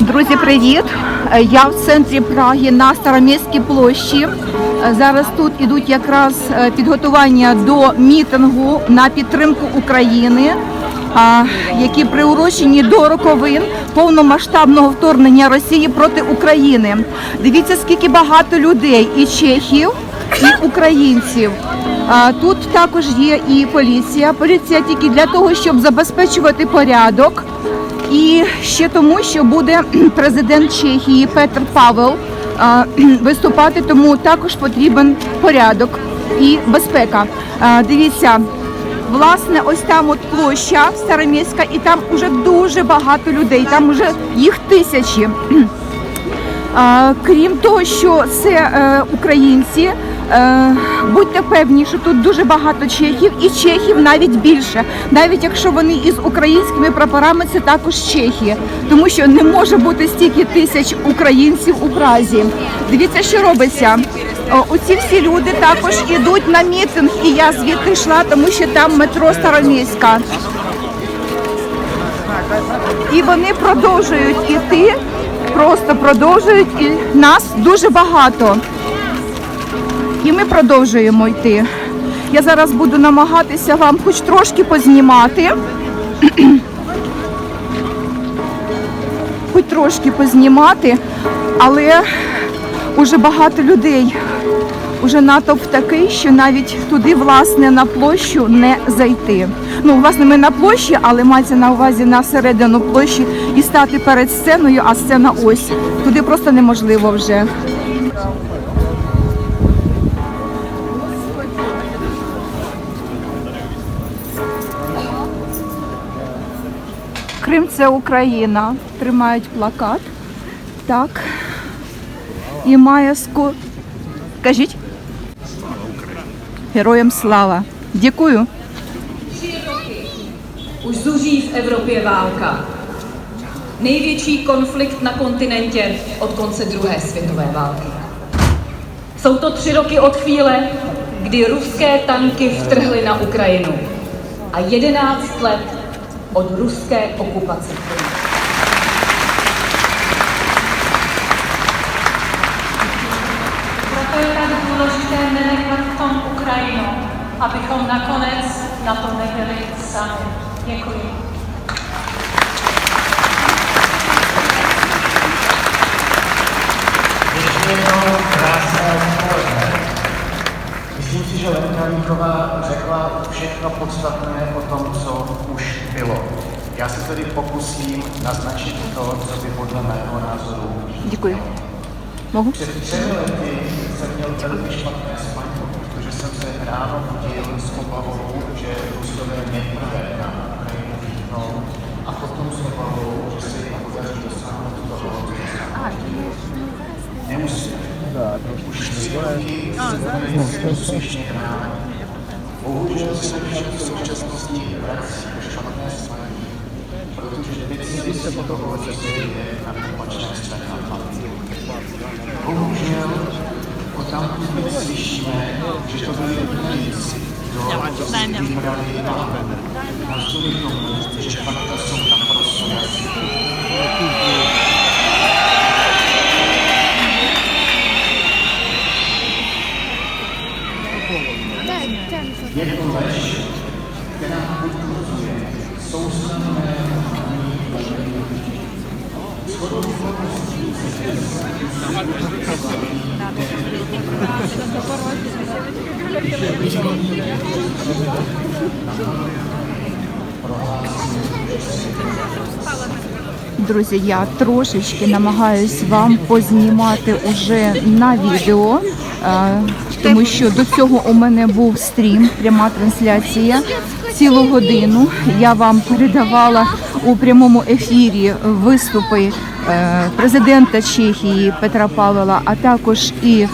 Друзі, привіт! Я в центрі Праги на Староміській площі. Зараз тут ідуть якраз е, підготування до мітингу на підтримку України, які приурочені до роковин повномасштабного вторгнення Росії проти України. Дивіться, скільки багато людей і чехів, і українців. Тут також є і поліція. Поліція тільки для того, щоб забезпечувати порядок. І ще тому, що буде президент Чехії Петр Павел виступати, тому також потрібен порядок і безпека. Дивіться, власне, ось там от площа Староміська, і там уже дуже багато людей. Там уже їх тисячі. Крім того, що це е, українці, будьте певні, що тут дуже багато чехів, і чехів навіть більше. Навіть якщо вони із українськими прапорами, це також чехи, тому що не може бути стільки тисяч українців у Празі. Дивіться, що робиться. Оці всі люди також ідуть на мітинг, і я звідти йшла, тому що там метро Староміська. І вони продовжують іти, просто продовжують, і нас дуже багато. І ми продовжуємо йти. Я зараз буду намагатися вам хоч трошки познімати. Хоч трошки познімати, але уже багато людей. Уже натовп такий, що навіть туди, власне, на площу не зайти. Ну, власне, ми на площі, але мається на увазі на середину площі і стати перед сценою, а сцена ось. Туди просто неможливо вже. Крим це Україна. Тримають плакат. Так. І має ску. Кажіть. Героям слава. Дякую. Už zuří v Evropě válka. Největší konflikt na kontinentě od konce druhé světové války. Jsou to tři roky od chvíle, kdy ruské tanky vtrhly na Ukrajinu a jedenáct let od ruské okupace Krymu. Proto je tak důležité nenechat v tom Ukrajinu, abychom nakonec na to nebyli sami. Děkuji. Ještě jednou krásné odpoledne. Myslím si, že Lenka Níková řekla všechno podstatné o tom, co už bylo. Já se tedy pokusím naznačit to, co by podle mého názoru. Děkuji. Mohu? Před třemi lety jsem měl velmi špatné spaní, protože jsem se ráno budil s obavou, že Rusové nejprve na Ukrajinu vítnou a potom s obavou, že se jim podaří dosáhnout toho, co Nemusíme úspěšně hrát. Bohužel se však v současnosti vrací špatné protože se na opačné straně Atlantiku. Bohužel o slyšíme, že to Ukrajinci, kdo vybrali na navzdory Друзі, я трошечки намагаюсь вам познімати уже на відео, е, тому що до цього у мене був стрім, пряма трансляція. Цілу годину я вам передавала у прямому ефірі виступи президента Чехії Петра Павела, а також і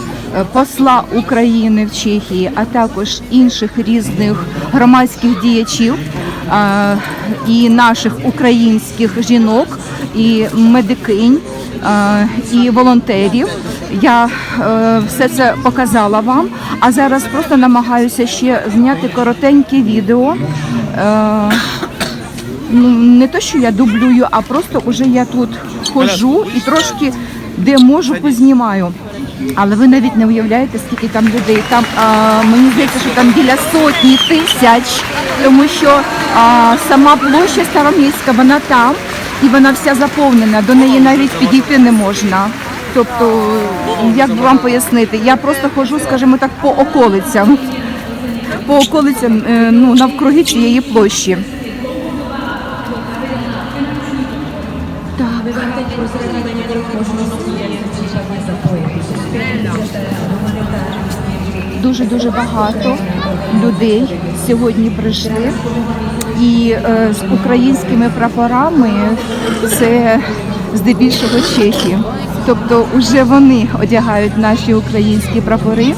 посла України в Чехії, а також інших різних громадських діячів е, і наших українських жінок, і медикинь, е, і волонтерів. Я е, все це показала вам, а зараз просто намагаюся ще зняти коротеньке відео. Е, ну, не то, що я дублюю, а просто вже я тут хожу і трошки де можу познімаю. Але ви навіть не уявляєте, скільки там людей. Там а, мені здається, що там біля сотні тисяч, тому що а, сама площа Староміська, вона там і вона вся заповнена. До неї навіть підійти не можна. Тобто, як би вам пояснити, я просто ходжу, скажімо так, по околицям, по околицям е, ну, навкруги цієї площі. Дуже дуже багато людей сьогодні прийшли. І е, з українськими прапорами це здебільшого чехи. Тобто вже вони одягають наші українські прапори.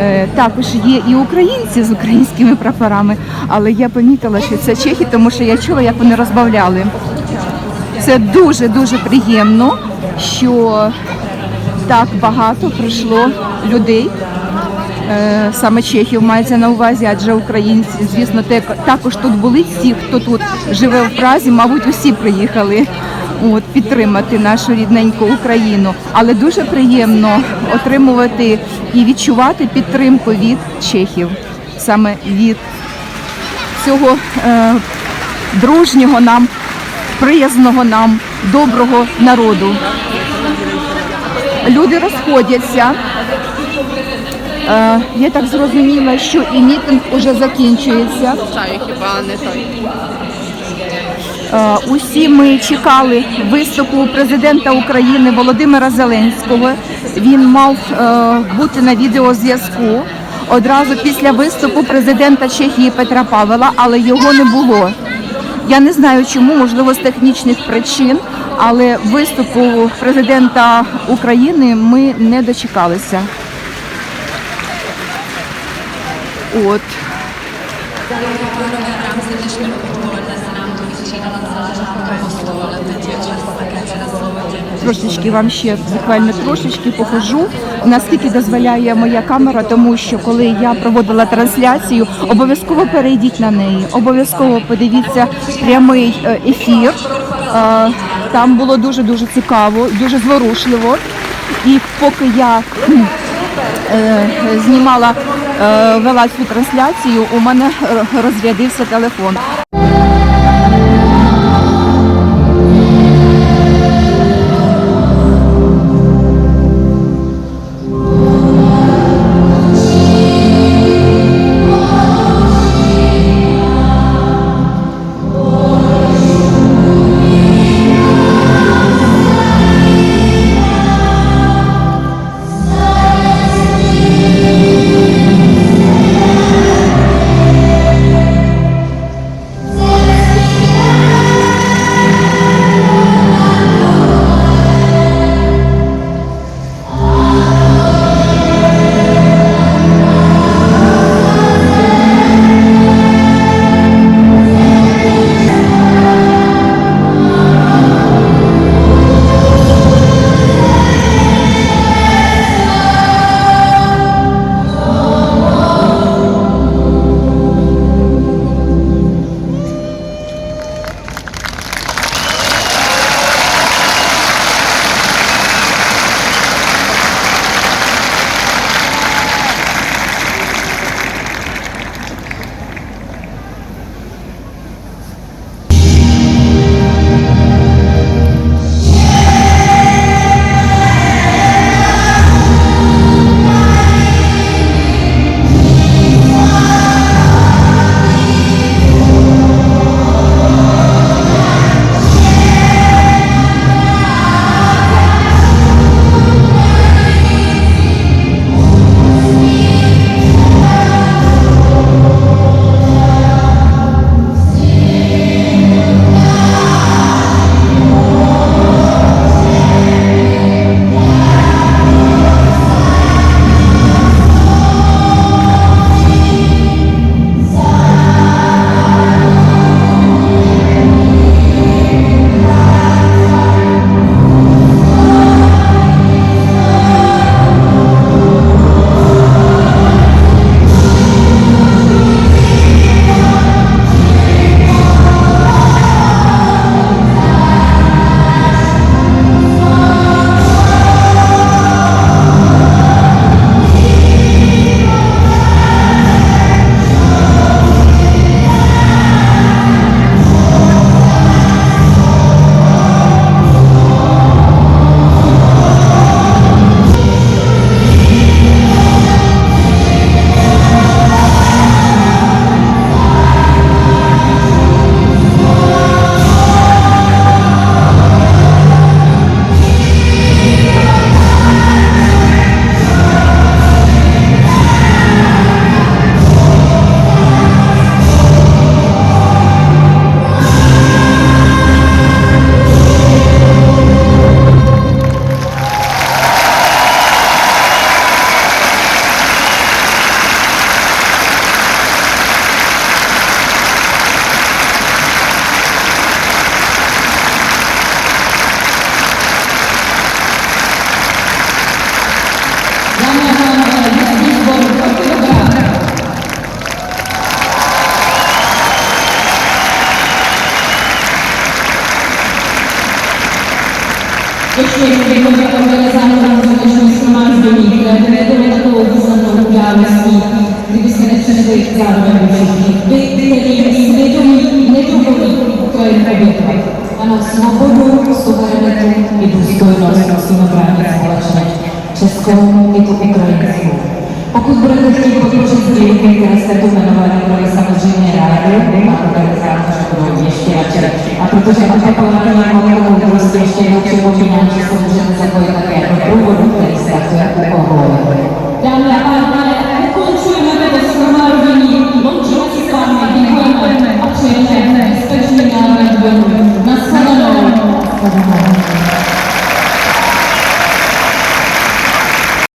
Е, Також є і українці з українськими прапорами, але я помітила, що це чехи, тому що я чула, як вони розбавляли. Це дуже дуже приємно, що так багато прийшло людей. Е, Саме чехів мається на увазі, адже українці, звісно, також тут були всі, хто тут живе в Празі, мабуть, усі приїхали от, підтримати нашу рідненьку Україну. Але дуже приємно отримувати і відчувати підтримку від чехів, саме від цього е, дружнього нам, приязного нам, доброго народу. Люди розходяться. Е, я так зрозуміла, що і мітинг уже закінчується. Чаю хіба не той. Е, Усі ми чекали виступу президента України Володимира Зеленського. Він мав е, бути на відеозв'язку одразу після виступу президента Чехії Петра Павела, але його не було. Я не знаю чому, можливо, з технічних причин, але виступу президента України ми не дочекалися. От. Трошечки вам ще буквально трошечки покажу, наскільки дозволяє моя камера, тому що коли я проводила трансляцію, обов'язково перейдіть на неї, обов'язково подивіться прямий е, ефір. Е, Там було дуже дуже цікаво, дуже зворушливо. І поки я е, знімала, вела цю трансляцію, у мене е, розрядився телефон. na svobodu, suverenitu i důstojnost musíme bránit společně. Českou i tu ukrajinskou. Pokud budete chtít podpořit sdělky, které jste tu jmenovali, budeme samozřejmě rádi, máme tady zároveň, že budou ještě radši. A protože Anka Palatková Malovou prostě ještě jednou